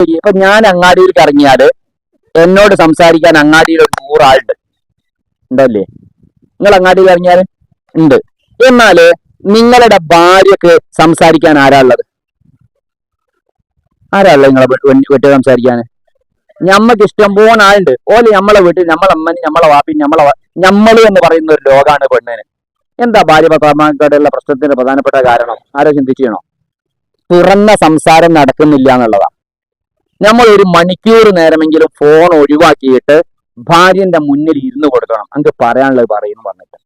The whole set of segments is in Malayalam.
ഇപ്പൊ ഞാൻ അങ്ങാടിയിലേക്ക് ഇറങ്ങിയാൽ എന്നോട് സംസാരിക്കാൻ അങ്ങാടിയിൽ ഒരു നൂറാളുണ്ട്. ഉണ്ടല്ലേ? നിങ്ങൾ അങ്ങാടിയിൽ ഇറങ്ങിയാൽ ഉണ്ട്. എന്നാൽ നിങ്ങളുടെ ഭാര്യക്ക് സംസാരിക്കാൻ ആരാ ഉള്ളത്? ആരാ ഉള്ളത് നിങ്ങളെ വീട്ടിൽ സംസാരിക്കാൻ ഞമ്മക്ക് ഇഷ്ടം പോകാൻ ആളുണ്ട്. ഓലെ നമ്മളെ വീട്ടിൽ നമ്മളെ അമ്മ നമ്മളെ വാപ്പി നമ്മളെ ഞമ്മൾ എന്ന് പറയുന്ന ഒരു ലോകാണ് പെണ്ണിന്. എന്താ ഭാര്യ പ്രശ്നത്തിന്റെ പ്രധാനപ്പെട്ട കാരണം? ആരോ ചിന്തിച്ചണോ തുറന്ന സംസാരം നടക്കുന്നില്ല എന്നുള്ളതാ. നമ്മൾ ഒരു മണിക്കൂർ നേരമെങ്കിലും ഫോൺ ഒഴിവാക്കിയിട്ട് ഭാര്യന്റെ മുന്നിൽ ഇരുന്ന് കൊടുക്കണം. അങ്ങ് പറയാനുള്ളത് പറയുന്നു പറഞ്ഞിട്ട്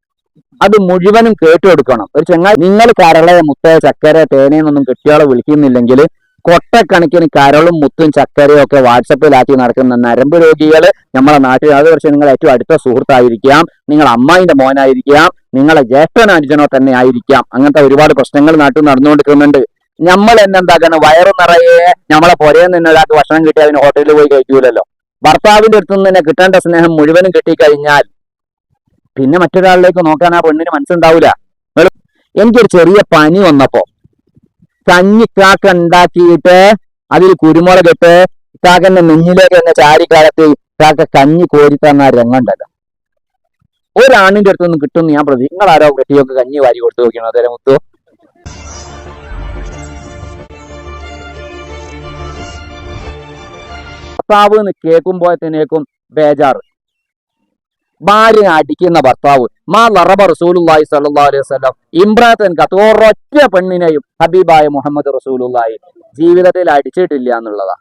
അത് മുഴുവനും കേട്ടു കൊടുക്കണം. ഒരു ചങ്ങായി നിങ്ങൾ കരളെ മുത്ത ചക്കര തേനേന്നൊന്നും കിട്ടിയാളെ വിളിക്കുന്നില്ലെങ്കിൽ കൊട്ടക്കണക്കിന് കരളും മുത്തും ചക്കരയും ഒക്കെ വാട്സപ്പിലാക്കി നടക്കുന്ന നരമ്പ് രോഗികൾ നമ്മളെ നാട്ടിൽ. അത് പക്ഷേ നിങ്ങൾ ഏറ്റവും അടുത്ത സുഹൃത്തായിരിക്കാം. നിങ്ങൾ അമ്മായിന്റെ മോനായിരിക്കാം. നിങ്ങളെ ജ്യേഷ്ഠൻ തന്നെ ആയിരിക്കാം. അങ്ങനത്തെ ഒരുപാട് പ്രശ്നങ്ങൾ നാട്ടിൽ നടന്നുകൊണ്ടിരിക്കുന്നുണ്ട്. നമ്മൾ തന്നെ എന്താക്കണം? വയറ് നിറയെ നമ്മളെ പുരയിൽ നിന്ന് ഒരാൾക്ക് ഭക്ഷണം കിട്ടി അതിന് ഹോട്ടലിൽ പോയി കഴിക്കൂലല്ലോ. ഭർത്താവിന്റെ അടുത്ത് നിന്ന് തന്നെ കിട്ടേണ്ട സ്നേഹം മുഴുവനും കിട്ടിക്കഴിഞ്ഞാൽ പിന്നെ മറ്റൊരാളിലേക്ക് നോക്കാൻ ആ പെണ്ണിന് മനസ്സുണ്ടാവൂല. എനിക്കൊരു ചെറിയ പനി വന്നപ്പോ കഞ്ഞിക്കാക്ക ഉണ്ടാക്കിയിട്ട് അതിൽ കുരുമുളകിട്ട് കാക്കന്റെ നെഞ്ഞിലേക്ക് തന്നെ ചാരിക്കാലത്ത് കാക്ക കഞ്ഞി കോരി തന്ന രംഗണ്ടല്ലോ ഒരാണിന്റെ അടുത്തൊന്നും കിട്ടുമെന്ന് ഞാൻ പ്രതി നിങ്ങളാരോ കെട്ടിയൊക്കെ കഞ്ഞി വാരി കൊടുത്തു നോക്കിയാണോ അതേ മുത്തു? ഭർത്താവ് എന്ന് കേൾക്കുമ്പോഴത്തേക്കും ബേജാറ്. ഭാര്യ അടിക്കുന്ന ഭർത്താവ്. മാ ലറബ റസൂലുള്ളാഹി സ്വല്ലല്ലാഹു അലൈഹി ഇമ്രാത്തൻ കത്ത് ഒരൊറ്റ പെണ്ണിനെയും ഹബീബായ മുഹമ്മദ് റസൂലുള്ളാഹി ജീവിതത്തിൽ അടിച്ചിട്ടില്ല എന്നുള്ളതാ.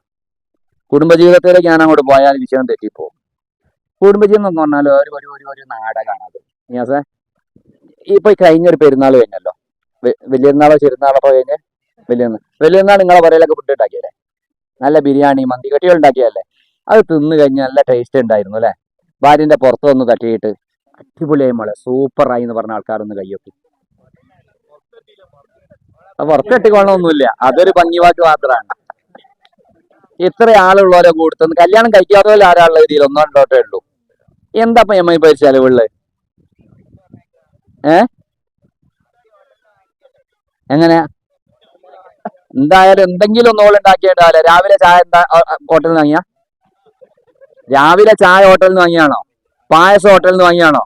കുടുംബജീവിതത്തിലേക്ക് ഞാൻ അങ്ങോട്ട് പോയാൽ വിഷയം തെറ്റിപ്പോകും കുടുംബജീവിതം എന്ന് പറഞ്ഞാൽ ഒരു ഒരു ഒരു ഒരു നാടകമാണ് അത്. നിയാസേ ഇപ്പൊ കഴിഞ്ഞൊരു പെരുന്നാൾ കഴിഞ്ഞല്ലോ. വലിയ നാളോ ചെറുനാളോ കഴിഞ്ഞ്? വലിയ വലിയ നാൾ നിങ്ങളെ പറയലൊക്കെ ഫുഡ് ഉണ്ടാക്കിയല്ലേ? നല്ല ബിരിയാണി മന്തി കട്ടികൾ ഉണ്ടാക്കിയല്ലേ അത് തിന്നു കഴിഞ്ഞാൽ നല്ല ടേസ്റ്റ് ഉണ്ടായിരുന്നു അല്ലെ? ഭാര്യന്റെ പുറത്ത് വന്ന് തട്ടിയിട്ട് അടിപൊളിയായി മോളെ. സൂപ്പറായി എന്ന് പറഞ്ഞ ആൾക്കാരൊന്ന് കയ്യൊക്കി പുറത്തെട്ടിക്കൊള്ളൊന്നുമില്ല അതൊരു ഭംഗിവാക്ക് മാത്രമാണ്. ഇത്ര ആളുള്ളവരെ കൂടുതൽ കല്യാണം കഴിക്കാത്തവരെ ആരാളുള്ള രീതിയിൽ ഒന്നോ രണ്ടോട്ടേ ഉള്ളൂ. എന്താ ഇപ്പൊ എം ഐ പൈസ ചെലവുള്ളത് ഏ? എങ്ങനെ എന്തായാലും എന്തെങ്കിലും ഒന്ന് ഓൾ ഉണ്ടാക്കിയിട്ടാലേ? രാവിലെ ചായ എന്താ ഹോട്ടലിൽ നിന്ന് വാങ്ങിയ? രാവിലെ ചായ ഹോട്ടലിൽ നിന്ന് വാങ്ങിയാണോ? പായസം ഹോട്ടലിൽ നിന്ന് വാങ്ങിയാണോ?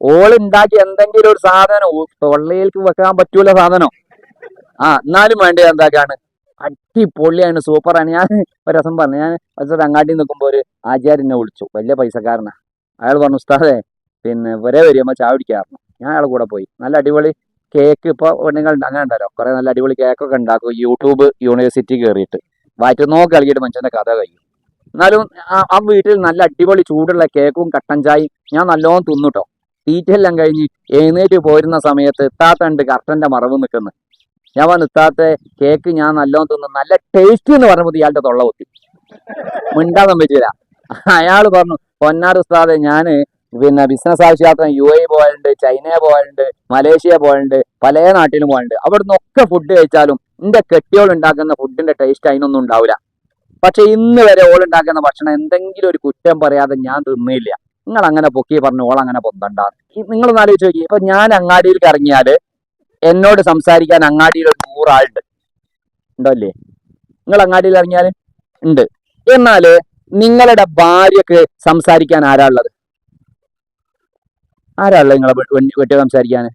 ഓൾ ഉണ്ടാക്കി എന്തെങ്കിലും ഒരു സാധനം തൊള്ളയിലേക്ക് വെക്കാൻ പറ്റൂല സാധനം. ആ എന്നാലും വേണ്ടി എന്താക്കാണ്? അടിപൊളിയാണ് സൂപ്പറാണ്. ഞാൻ ഒരു രസം പറഞ്ഞു ഞാൻ ഒരു അങ്ങാട്ടി നിൽക്കുമ്പോൾ ഒരു ആചാര്യനെ വിളിച്ചു. വലിയ പൈസക്കാരനാ. അയാൾ പറഞ്ഞു ഉസ്താദേ പിന്നെ ഒരേ വരുമ്പോ ചായ പിടിക്കാറുണ്ട് ഞാൻ അയാളെ കൂടെ പോയി. നല്ല അടിപൊളി കേക്ക് ഇപ്പോൾ നിങ്ങൾ അങ്ങനെ ഉണ്ടല്ലോ. കുറെ നല്ല അടിപൊളി കേക്കൊക്കെ ഉണ്ടാക്കും. യൂട്യൂബ് യൂണിവേഴ്സിറ്റി കയറിയിട്ട് വയറ്റുന്നോ കളിക്കിയിട്ട് മനുഷ്യന്റെ കഥ കഴിയും. എന്നാലും ആ- വീട്ടിൽ നല്ല അടിപൊളി ചൂടുള്ള കേക്കും കട്ടൻ ചായയും ഞാൻ നല്ലോണം തിന്നുട്ടോ. തീറ്റെല്ലാം കഴിഞ്ഞ് എഴുന്നേറ്റ് പോരുന്ന സമയത്ത് ഇത്താത്തണ്ട് കർട്ടന്റെ മറവ് നിൽക്കുന്നു. ഞാൻ വന്ന് ഇത്താത്ത കേക്ക് ഞാൻ നല്ലോണം തിന്നു നല്ല ടേസ്റ്റ് എന്ന് പറയുമ്പോൾ ഇയാളുടെ തൊള്ള കുത്തി മിണ്ടാൻ പറ്റില്ല അയാൾ പറഞ്ഞു പൊന്നാർ ഉസ്താദെ ഞാൻ പിന്നെ ബിസിനസ് ആവശ്യാർത്ഥം യു എ പോയാലുണ്ട് ചൈന പോയാലുണ്ട് മലേഷ്യ പോയാലുണ്ട് പല നാട്ടിലും പോയാലുണ്ട് അവിടുന്ന് ഒക്കെ ഫുഡ് കഴിച്ചാലും എന്റെ കെട്ടിയോൾ ഉണ്ടാക്കുന്ന ഫുഡിന്റെ ടേസ്റ്റ് അതിനൊന്നും ഉണ്ടാവില്ല പക്ഷെ ഇന്ന് വരെ ഓൾ ഉണ്ടാക്കുന്ന ഭക്ഷണം എന്തെങ്കിലും ഒരു കുറ്റം പറയാതെ ഞാൻ തിന്നില്ല. നിങ്ങൾ അങ്ങനെ പൊക്കി പറഞ്ഞു ഓൾ അങ്ങനെ പൊന്തണ്ട നിങ്ങൾ ആലോചിച്ച് നോക്കി ഇപ്പൊ ഞാൻ അങ്ങാടിയിൽ ഇറങ്ങിയാൽ എന്നോട് സംസാരിക്കാൻ അങ്ങാടിയിൽ ഒരു നൂറാളുണ്ട്. ഉണ്ടല്ലേ നിങ്ങൾ അങ്ങാടിയിൽ ഇറങ്ങിയാൽ ഉണ്ട്. എന്നാൽ നിങ്ങളുടെ ഭാര്യക്ക് സംസാരിക്കാൻ ആരാ ഉള്ളത്? ആരാ ഉള്ളത് നിങ്ങളെ വെട്ടി സംസാരിക്കാൻ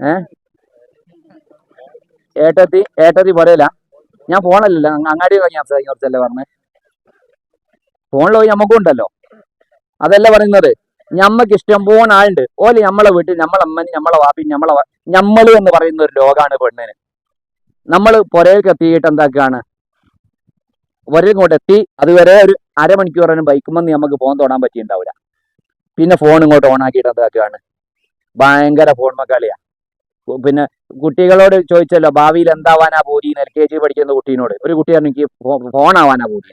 ഏ? ഏട്ടത്തി ഏട്ടത്തി പറയല ഞാൻ ഫോണല്ലല്ലോ അങ്ങാടി കഴിഞ്ഞ സംസാരിക്കാൻ കുറച്ചല്ലേ പറഞ്ഞേ. ഫോണിൽ പോയി നമുക്കും ഉണ്ടല്ലോ. അതല്ല പറയുന്നത്? ഞമ്മക്ക് ഇഷ്ടം പോണ ആളുണ്ട്. ഓൽ നമ്മളെ വീട്ടിൽ നമ്മളെ അമ്മ നമ്മളെ വാപ്പി നമ്മളെ ഞമ്മൾ എന്ന് പറയുന്ന ഒരു ലോകാണ് പെണ്ണിന്. നമ്മൾ പുരയിലേക്ക് എത്തിയിട്ട് എന്താക്കാണ്? പുരയിൽ ഇങ്ങോട്ട് എത്തി അതുവരെ ഒരു അരമണിക്കൂറിനും ബൈക്കുമെന്ന് നമുക്ക് പോകാൻ തൊടാൻ പറ്റിയിട്ടുണ്ടാവില്ല പിന്നെ ഫോൺ ഇങ്ങോട്ട് ഓൺ ആക്കിയിട്ട് എന്താക്കുകയാണ്? ഭയങ്കര ഫോൺ മക്കളിയാ പിന്നെ കുട്ടികളോട് ചോദിച്ചല്ലോ ഭാവിയിൽ എന്താവാനാ പൂതി എൽ കെ ജി പഠിക്കുന്ന കുട്ടീനോട്. ഒരു കുട്ടി പറഞ്ഞു എനിക്ക് ആവാനാ പൂതി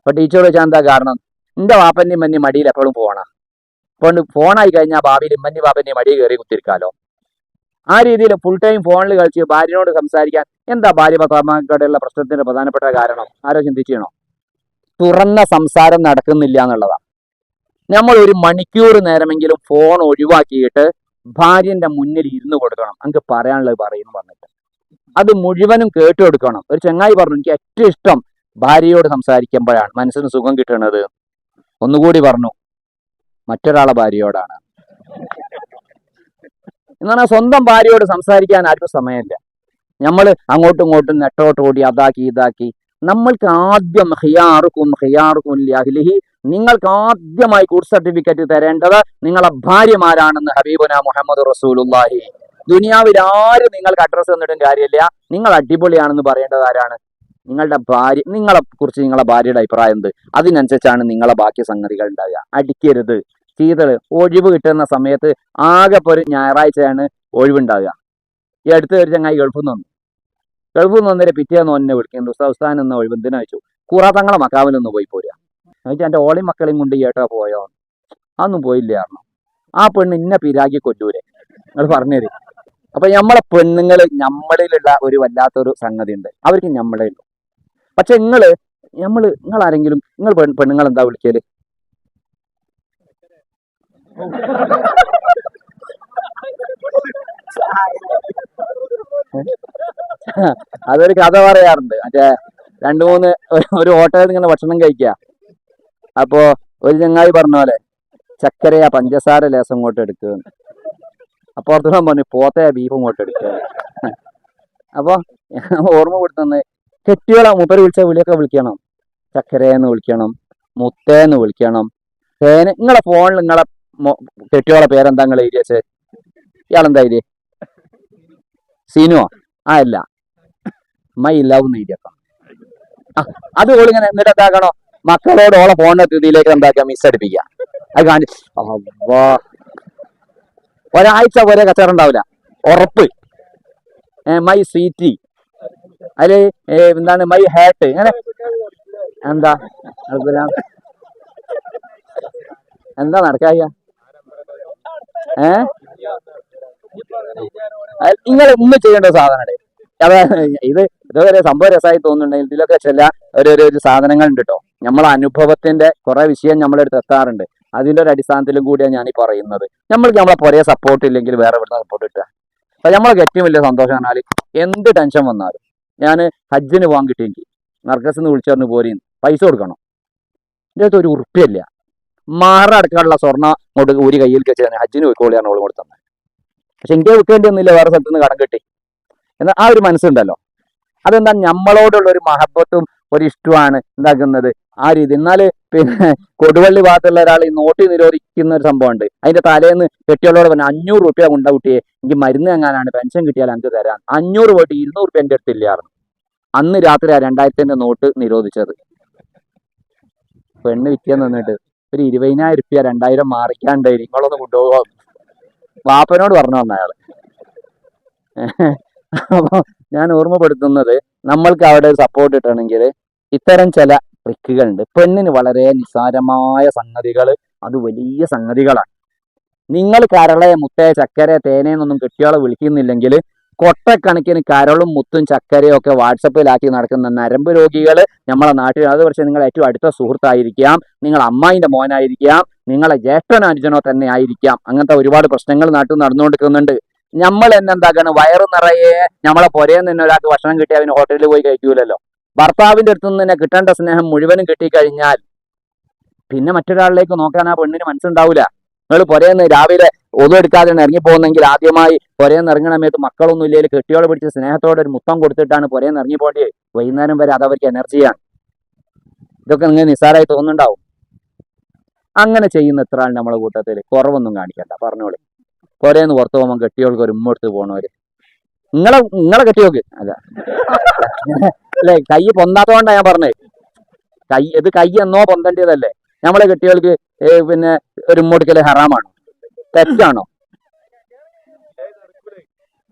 അപ്പൊ ടീച്ചർ ചോദിച്ചാൽ എന്താ കാരണം? എന്റെ വാപ്പന്റെ മഞ്ഞ് മടിയിൽ എപ്പോഴും ഫോണാ അതുകൊണ്ട് ഫോണായി കഴിഞ്ഞാൽ ഭാവിയിൽ ഇമ്മന്നി വാപ്പന്റെ മടി കയറി കുത്തിരിക്കാലോ. ആ രീതിയിൽ ഫുൾ ടൈം ഫോണിൽ കളിച്ച് ഭാര്യനോട് സംസാരിക്കാൻ എന്താ ഭാര്യ ഭർത്താക്കന്മാർക്കുള്ള പ്രശ്നത്തിന്റെ പ്രധാനപ്പെട്ട കാരണം? ആരോ ചിന്തിച്ചണോ തുറന്ന സംസാരം നടക്കുന്നില്ല എന്നുള്ളതാ. നമ്മൾ ഒരു മണിക്കൂർ നേരമെങ്കിലും ഫോൺ ഒഴിവാക്കിയിട്ട് ഭാര്യന്റെ മുന്നിൽ ഇരുന്ന് കൊടുക്കണം. അങ്ങ് പറയാനുള്ളത് പറയുന്നു പറഞ്ഞിട്ട് അത് മുഴുവനും കേട്ടു കൊടുക്കണം. ഒരു ചങ്ങായി പറഞ്ഞു എനിക്ക് ഏറ്റവും ഇഷ്ടം ഭാര്യയോട് സംസാരിക്കുമ്പോഴാണ്. മനസ്സിന് സുഖം കിട്ടുന്നത് ഒന്നുകൂടി പറഞ്ഞു മറ്റൊരാളെ ഭാര്യയോടാണ്. എന്ന് പറഞ്ഞാൽ സ്വന്തം ഭാര്യയോട് സംസാരിക്കാൻ ആർക്കും സമയമില്ല. നമ്മൾ അങ്ങോട്ടും ഇങ്ങോട്ടും നെട്ടോട്ട് ഓടി അതാക്കി ഇതാക്കി. നമ്മൾക്ക് ആദ്യം ഹിയാറുക്കും ഹിയാറുക്കും ലിഅഹ്ലിഹി നിങ്ങൾക്ക് ആദ്യമായി കോഴ്സ് സർട്ടിഫിക്കറ്റ് തരേണ്ടത് നിങ്ങളെ ഭാര്യമാരാണെന്ന് ഹബീബുന മുഹമ്മദ് റസൂലുള്ളാഹി. ദുനിയാവിൽ ആരും നിങ്ങൾക്ക് അഡ്രസ്സ് തന്നിട്ടും കാര്യമില്ല. നിങ്ങൾ അടിപൊളിയാണെന്ന് പറയേണ്ടത് ആരാണ്? നിങ്ങളുടെ ഭാര്യ നിങ്ങളെ കുറിച്ച് നിങ്ങളെ ഭാര്യയുടെ അഭിപ്രായം എന്ത്? അതിനനുസരിച്ചാണ് നിങ്ങളെ ബാക്കി സംഗതികൾ ഉണ്ടാവുക. അടിക്കരുത്. ചെയ്തത്. ഒഴിവ് കിട്ടുന്ന സമയത്ത് ആകെ ഇപ്പൊ ഒരു ഞായറാഴ്ചയാണ് ഒഴിവുണ്ടാവുക. ഈ അടുത്ത ഒരു ചങ്ങായി ഗൾഫിൽ നിന്ന് വന്നു. ഗൾഫിൽ നിന്ന് വന്നേരെ പിറ്റേന്ന് എന്നെ വിളിക്കുന്നുണ്ട് ഉസ്താദ് ഉസ്താൻ എന്ന ഒഴിവ് എന്തിനാ? വെച്ചു കൂറാത്തങ്ങളെ മക്കാവിൽ നിന്ന് പോയി പോരുക. എന്നിട്ട് എന്റെ ഓളി മക്കളെയും കൊണ്ട് ചേട്ടാ പോയോ? അതൊന്നും പോയില്ല കാരണം ആ പെണ്ണ് ഇന്ന പിരാഗി കൊല്ലൂരെ. നിങ്ങൾ പറഞ്ഞുതരും അപ്പൊ നമ്മളെ പെണ്ണുങ്ങൾ നമ്മളിലുള്ള ഒരു വല്ലാത്തൊരു സംഗതി ഉണ്ട് അവർക്ക് നമ്മളെ ഉള്ളൂ. പക്ഷെ നിങ്ങൾ നമ്മൾ നിങ്ങൾ ആരെങ്കിലും നിങ്ങൾ പെണ്ണുങ്ങൾ എന്താ വിളിക്കൽ? അതൊരു കഥ പറയാറുണ്ട്. മറ്റേ രണ്ടു മൂന്ന് ഒരു ഹോട്ടലിൽ നിങ്ങൾ ഭക്ഷണം കഴിക്കുക അപ്പോ ഒരു ചങ്ങായി പറഞ്ഞ പോലെ ചക്കരയാ പഞ്ചസാര ലേസം ഇങ്ങോട്ട് എടുക്കുക അപ്പൊ അർത്ഥം പറഞ്ഞു പോത്തയാ ബീഫ് ഇങ്ങോട്ട് എടുക്കുക അപ്പൊ ഓർമ്മ കൊടുത്തന്ന് കെട്ടിയോളാ മൂപ്പര് വിളിച്ച വിളിയൊക്കെ വിളിക്കണം. ചക്കരയെന്ന് വിളിക്കണം മുത്തേന്ന് വിളിക്കണം തേന നിങ്ങളെ ഫോണിൽ നിങ്ങളെ കെട്ടിയോളെ പേരെന്താ നിങ്ങൾ എഴുതി വെച്ചേ? ഇയാളെന്താ എഴുതി സീനുവോ? ആ അല്ല. മൈ ലവ് എന്ന് അത് ഓളിങ്ങനെ എന്നിട്ട് എന്താക്കണോ? മക്കളോട് ഓളെ ഫോണിന്റെ സ്ഥിതിയിലേക്ക് എന്താക്കുക മിസ് അടിപ്പിക്കുക. അത് അవ్വാ. ഒരാഴ്ച വരെ കച്ചവടം ഉണ്ടാവില്ല. ഉറപ്പ്. മൈ സീറ്റി അതിൽ എന്താണ് മൈ ഹാറ്റ് അങ്ങനെ. എന്താ. എന്താ നടക്കായ ഏ? നിങ്ങൾ ഇന്ന് ചെയ്യേണ്ട സാധനം അതെ ഇത് ഇതൊരു സംഭവ രസമായി തോന്നുന്നുണ്ടെങ്കിൽ ഇതിലൊക്കെ ചില ഒരു ഒരു- സാധനങ്ങൾ ഉണ്ട് കേട്ടോ നമ്മളെ അനുഭവത്തിന്റെ കുറെ വിഷയം നമ്മളെടുത്ത് എത്താറുണ്ട്. അതിന്റെ ഒരു അടിസ്ഥാനത്തിലും കൂടിയാണ് ഞാൻ ഈ പറയുന്നത്. നമ്മൾക്ക് നമ്മളെ പുറകെ സപ്പോർട്ട് ഇല്ലെങ്കിൽ വേറെ എവിടെ സപ്പോർട്ട് കിട്ടുക? അപ്പൊ നമ്മളെ ഏറ്റവും വലിയ സന്തോഷം പറഞ്ഞാൽ എന്ത് ടെൻഷൻ വന്നാലും ഞാൻ ഹജ്ജിന് പോകാൻ കിട്ടിയെങ്കിൽ നർക്കസിന്ന് വിളിച്ചു പറഞ്ഞു പോരി പൈസ കൊടുക്കണം? എന്റെ അടുത്ത് ഒരു ഉറുപ്പിയല്ല. മാറ അടക്കാനുള്ള സ്വർണ അങ്ങോട്ട് ഒരു കയ്യിൽ വെച്ച് ഹജ്ജിന് പോയിക്കോളിയാണ് ഓൾ കൊടുത്തത് പക്ഷെ എനിക്ക് വിൽക്കേണ്ടി ഒന്നുമില്ല വേറെ സ്ഥലത്ത് നിന്ന് കടം കിട്ടി. എന്നാൽ ആ ഒരു മനസ്സുണ്ടല്ലോ. അതെന്താ? നമ്മളോടുള്ള ഒരു മഹബത്തും ഒരു ഇഷ്ടമാണ് എന്താക്കുന്നത് ആ രീതി. എന്നാൽ പിന്നെ കൊടുവള്ളി ഭാഗത്തുള്ള ഒരാൾ ഈ നോട്ട് നിരോധിക്കുന്ന ഒരു സംഭവമുണ്ട്. അതിന്റെ തലേന്ന് കെട്ടിയോളോട് പറഞ്ഞു അഞ്ഞൂറ് റുപ്യ കൊണ്ട കുട്ടിയെ. എനിക്ക് മരുന്ന് എങ്ങാനാണ് പെൻഷൻ കിട്ടിയാൽ എനിക്ക് തരാൻ അഞ്ഞൂറ് പോയിട്ട് ഇരുന്നൂറ് റുപ്യ എന്റെ അടുത്തില്ലായിരുന്നു അന്ന് രാത്രി ആ രണ്ടായിരത്തിന്റെ നോട്ട് നിരോധിച്ചത്. പെണ്ണ് വിൽക്കാൻ നിന്നിട്ട് ഒരു ഇരുപതിനായിരം റുപ്യ രണ്ടായിരം മാറിക്കാണ്ട് നിങ്ങളൊന്ന് കൊണ്ടുപോകാം വാപ്പനോട് പറഞ്ഞു വന്ന അയാൾ അപ്പൊ ഞാൻ ഓർമ്മപ്പെടുത്തുന്നത് നമ്മൾക്ക് അവിടെ സപ്പോർട്ട് കിട്ടണമെങ്കിൽ ഇത്തരം ചില ട്രിക്കുകളുണ്ട് പെണ്ണിന് വളരെ നിസ്സാരമായ സംഗതികൾ. അത് വലിയ സംഗതികളാണ് നിങ്ങൾ കരളെ മുത്തേ ചക്കര തേനേന്നൊന്നും കെട്ടിയാളെ വിളിക്കുന്നില്ലെങ്കിൽ കൊട്ടക്കണക്കിന് കരളും മുത്തും ചക്കരയും ഒക്കെ വാട്സപ്പിലാക്കി നടക്കുന്ന നരമ്പ് രോഗികൾ നമ്മളെ നാട്ടിൽ. അത് പക്ഷേ നിങ്ങൾ ഏറ്റവും അടുത്ത സുഹൃത്തായിരിക്കാം. നിങ്ങൾ അമ്മായിന്റെ മോനായിരിക്കാം. നിങ്ങളെ ജ്യേഷ്ഠനോ അനുജനോ തന്നെ ആയിരിക്കാം. അങ്ങനത്തെ ഒരുപാട് പ്രശ്നങ്ങൾ നാട്ടിൽ നടന്നുകൊണ്ടിരിക്കുന്നുണ്ട്. നമ്മൾ തന്നെ എന്താക്കാണ്? വയറ് നിറയെ നമ്മളെ പുരയിൽ നിന്ന് ഒരാൾക്ക് ഭക്ഷണം കിട്ടി അവന് ഹോട്ടലിൽ പോയി കഴിക്കൂലല്ലോ. ഭർത്താവിന്റെ അടുത്ത് നിന്ന് തന്നെ കിട്ടേണ്ട സ്നേഹം മുഴുവനും കിട്ടിക്കഴിഞ്ഞാൽ പിന്നെ മറ്റൊരാളിലേക്ക് നോക്കാൻ ആ പെണ്ണിന് മനസ്സുണ്ടാവില്ല നിങ്ങൾ പുരയെന്ന് രാവിലെ ഒന്നും ഇറങ്ങി പോകുന്നെങ്കിൽ ആദ്യമായി പുരയെന്ന് ഇറങ്ങണ സമയത്ത് മക്കളൊന്നും ഇല്ലെങ്കിൽ കെട്ടിയോളെ പിടിച്ച് സ്നേഹത്തോടെ ഒരു മുത്തം കൊടുത്തിട്ടാണ് പുരയെന്ന് ഇറങ്ങി പോകേണ്ടത് വൈകുന്നേരം വരെ അത് അവർക്ക് എനർജിയാണ് ഇതൊക്കെ നിങ്ങൾ നിസ്സാരമായി തോന്നുന്നുണ്ടാവും. അങ്ങനെ ചെയ്യുന്ന എത്ര ആൾ നമ്മളെ കൂട്ടത്തിൽ. കുറവൊന്നും കാണിക്കണ്ട. പറഞ്ഞോളി. പുരയെന്ന് പുറത്ത് പോകുമ്പോൾ കെട്ടിയോൾക്ക് ഒരു ഉമ്മ പോണവര്. നിങ്ങളെ നിങ്ങളെ കെട്ടിയോക്ക് അല്ല. അല്ലെ കൈ പൊന്താത്തോണ്ടാ ഞാൻ പറഞ്ഞത് കൈ ഇത് കൈ എന്നോ പൊന്തേണ്ടതല്ലേ നമ്മളെ കെട്ടിയോൾക്ക് പിന്നെ ഒരു ഉമ്മൊടുക്കൽ ഹറാമാണ്? തെറ്റാണോ?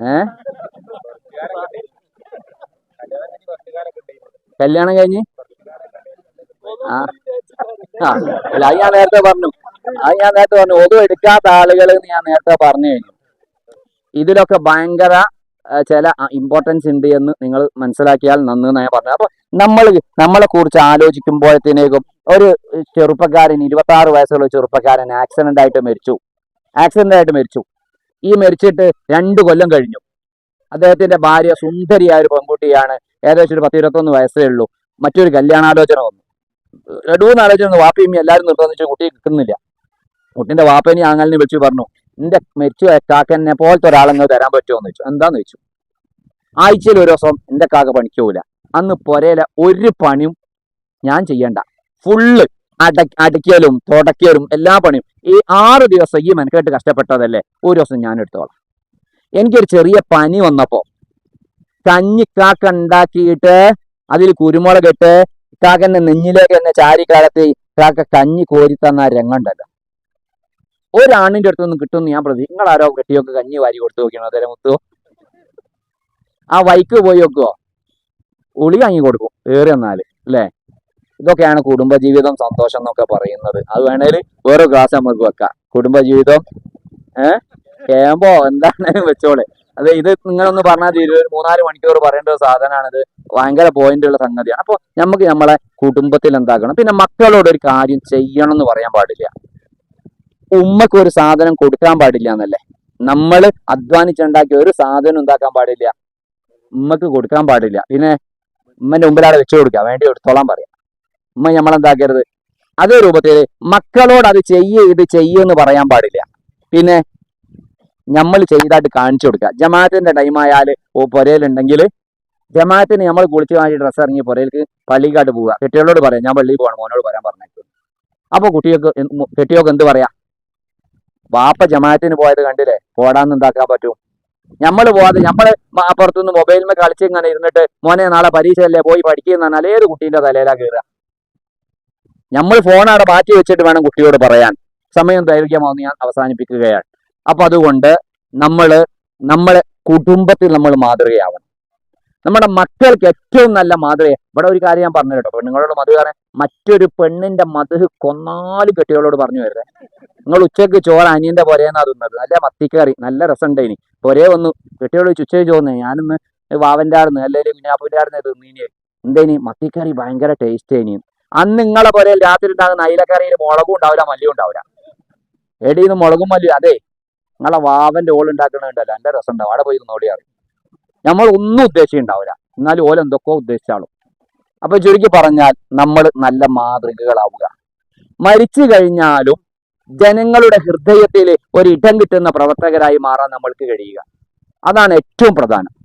ഏ? കല്യാണം കഴിഞ്ഞ്? ആ അല്ല അത് ഞാൻ നേരത്തെ പറഞ്ഞു. അത് ഞാൻ നേരത്തെ പറഞ്ഞു ഒതും എടുക്കാത്ത ആളുകൾ എന്ന് ഞാൻ നേരത്തെ പറഞ്ഞു കഴിഞ്ഞു. ഇതിലൊക്കെ ഭയങ്കര ചില ഇമ്പോർട്ടൻസ് ഉണ്ട് എന്ന് നിങ്ങൾ മനസ്സിലാക്കിയാൽ നന്ന് ഞാൻ പറഞ്ഞു അപ്പൊ നമ്മൾ നമ്മളെ കുറിച്ച് ആലോചിക്കുമ്പോഴത്തേക്കും ഒരു ചെറുപ്പക്കാരൻ ഇരുപത്തി ആറ് വയസ്സുള്ള ചെറുപ്പക്കാരൻ ആക്സിഡന്റ് ആയിട്ട് മരിച്ചു. ആക്സിഡന്റ് ആയിട്ട് മരിച്ചു. ഈ മരിച്ചിട്ട് രണ്ട് കൊല്ലം കഴിഞ്ഞു. അദ്ദേഹത്തിന്റെ ഭാര്യ സുന്ദരിയായ ഒരു പെൺകുട്ടിയാണ്. ഏകദേശം ഒരു പത്ത് ഇരുപത്തൊന്ന് വയസ്സേ ഉള്ളൂ. മറ്റൊരു കല്യാണാലോചന വന്നു. രണ്ടു ആലോചന വാപ്പിയും വാപ്പയും എല്ലാവരും നിർബന്ധിച്ച് കുട്ടി കിട്ടുന്നില്ല. കുട്ടിന്റെ വാപ്പേനി ആങ്ങലിനെ വെച്ച് പറഞ്ഞു നിന്റെ മരിച്ചു കാക്കനെ പോലത്തെ ഒരാളെങ്ങ് തരാൻ പറ്റുമോ? എന്ന് ചോദിച്ചു. എന്താന്ന് ചോദിച്ചു? ആഴ്ചയിൽ ഒരു ദിവസം എന്റെ കാക്ക പണിക്ക് പോവില്ല അന്ന് പൊരയിലെ ഒരു പണിയും ഞാൻ ചെയ്യണ്ട. ഫുള്ള് അട അടിക്കലും തുടക്കലും എല്ലാ പണിയും. ഈ ആറ് ദിവസം ഈ മെനക്കെട്ട് കഷ്ടപ്പെട്ടതല്ലേ? ഒരു ദിവസം ഞാൻ എടുത്തോളാം. എനിക്കൊരു ചെറിയ പനി വന്നപ്പോ കഞ്ഞിക്കാക്ക ഉണ്ടാക്കിയിട്ട് അതിൽ കുരുമുളക് ഇട്ട് കാക്കന്റെ നെഞ്ഞിലേക്ക് തന്നെ ചാരിക്കാലത്ത് കാക്ക കഞ്ഞി കോരി തന്ന രംഗമുണ്ടല്ലോ ഒരാണിന്റെ അടുത്തൊന്നും കിട്ടുമെന്ന് ഞാൻ പ്രതി ആരോ കെട്ടിയൊക്കെ കഞ്ഞി വാരി കൊടുത്തു നോക്കിയാണോ അതേ മുത്തു. ആ വൈക്ക് പോയി നോക്കുവോ? ഉളി വാങ്ങി കൊടുക്കും ഏറി എന്നാൽ അല്ലേ? ഇതൊക്കെയാണ് കുടുംബജീവിതം സന്തോഷം എന്നൊക്കെ പറയുന്നത്. അത് വേണേൽ വേറെ ക്ലാസ് നമുക്ക് വെക്കാം. കുടുംബജീവിതം ഏഹ് കേമ്പോ എന്താണ് വെച്ചോളെ. അത് ഇത് നിങ്ങളൊന്ന് പറഞ്ഞാൽ തീരും. ഒരു മൂന്നാൽ മണിക്കൂർ പറയേണ്ട ഒരു സാധനമാണിത്. ഭയങ്കര പോയിന്റ് ഉള്ള സംഗതിയാണ്. അപ്പോൾ നമുക്ക് നമ്മളെ കുടുംബത്തിൽ എന്താക്കണം? പിന്നെ മക്കളോട് ഒരു കാര്യം ചെയ്യണം എന്ന് പറയാൻ പാടില്ല. ഉമ്മക്ക് ഒരു സാധനം കൊടുക്കാൻ പാടില്ല എന്നല്ലേ? നമ്മൾ അധ്വാനിച്ചുണ്ടാക്കിയ ഒരു സാധനം ഉണ്ടാക്കാൻ പാടില്ല. ഉമ്മക്ക് കൊടുക്കാൻ പാടില്ല. പിന്നെ ഉമ്മന്റെ മുമ്പിൽ അവിടെ വെച്ചു കൊടുക്കുക. വേണ്ടി എടുത്തോളാൻ പറയാം. ഉമ്മ നമ്മളെന്താക്കരുത് അതേ രൂപത്തിൽ മക്കളോട് അത് ചെയ്യ് ഇത് ചെയ്യെന്ന് പറയാൻ പാടില്ല. പിന്നെ നമ്മൾ ചെയ്തായിട്ട് കാണിച്ചു കൊടുക്കുക. ജമാഅത്തിന്റെ ടൈം ആയാൽ ഓ പുരയിലുണ്ടെങ്കിൽ ജമാഅത്തിന് നമ്മൾ കുളിച്ച് വാങ്ങി ഡ്രസ്സ് ഇറങ്ങി പുരയിലേക്ക് പള്ളിക്കാട്ട് പോവുക. കെട്ടികളോട് പറയാം. ഞാൻ പള്ളിയിൽ പോകണം മോനോട് പറയാൻ പറഞ്ഞു അപ്പൊ കുട്ടികൾക്ക് കെട്ടികൾക്ക് എന്ത് പറയാ? വാപ്പ ജമാഅത്തിന് പോയത് കണ്ടില്ലേ? പോടാന്ന് എന്താക്കാൻ പറ്റും? നമ്മൾ പോവാതെ ഞമ്മൾ അപ്പുറത്തുനിന്ന് മൊബൈലിൽ കളിച്ച് ഇങ്ങനെ ഇരുന്നിട്ട് മോനെ നാളെ പരീക്ഷയല്ലേ പോയി പഠിക്കുന്ന പറഞ്ഞാൽ കുട്ടീന്റെ തലയിലാ കയറുക നമ്മൾ ഫോൺ അവിടെ മാറ്റി വെച്ചിട്ട് വേണം കുട്ടിയോട് പറയാൻ. സമയം ദൈർഘ്യമാവുന്ന ഞാൻ അവസാനിപ്പിക്കുകയാണ്. അപ്പൊ അതുകൊണ്ട് നമ്മൾ നമ്മളെ കുടുംബത്തിൽ നമ്മൾ മാതൃകയാവണം. നമ്മുടെ മക്കൾക്ക് ഏറ്റവും നല്ല മാതൃക ഇവിടെ ഒരു കാര്യം ഞാൻ പറഞ്ഞു കേട്ടോ. പെണ്ണുങ്ങളോട് മധു മറ്റൊരു പെണ്ണിന്റെ മധു കൊന്നാലും കെട്ടികളോട് പറഞ്ഞു വരുന്നത് നിങ്ങൾ ഉച്ചയ്ക്ക് ചോറ് അനിയന്റെ പുരയെന്നാ തിന്നത്. നല്ല മത്തിക്കറി നല്ല രസമുണ്ട് ഇനി പൊരേ വന്നു. കെട്ടിയോട് ഉച്ചയ്ക്ക് ചോദിച്ചേ ഞാനിന്ന് വാവന്റെ ആടുന്ന് അല്ലെങ്കിൽ കുഞ്ഞാപ്പൂന്റെ ആടുന്ന് തിന്നീനി. എന്തേനി? മത്തിക്കറി ഭയങ്കര ടേസ്റ്റ് ഇനി അന്ന് നിങ്ങളെ പുരയിൽ രാത്രി ഉണ്ടാകുന്ന അയിലക്കറിയിൽ മുളകും ഉണ്ടാവില്ല മല്ലിയും ഉണ്ടാവില്ല. എടീന്ന് മുളകും മല്ലിയും. അതെ നിങ്ങളെ വാവന്റെ ഓൾ ഉണ്ടാക്കണുണ്ടല്ലോ എന്റെ രസം ഉണ്ടാവും അവിടെ പോയി നോടി അറിയും നമ്മൾ ഒന്നും ഉദ്ദേശിച്ചുണ്ടാവില്ല എന്നാലും ഓല എന്തൊക്കെ ഉദ്ദേശിച്ചാളും അപ്പൊ ചുരുക്കി പറഞ്ഞാൽ നമ്മൾ നല്ല മാതൃകകളാവുക. മരിച്ചു കഴിഞ്ഞാലും ജനങ്ങളുടെ ഹൃദയത്തിൽ ഒരിടം കിട്ടുന്ന പ്രവർത്തകരായി മാറാൻ നമ്മൾക്ക് കഴിയുക. അതാണ് ഏറ്റവും പ്രധാനം.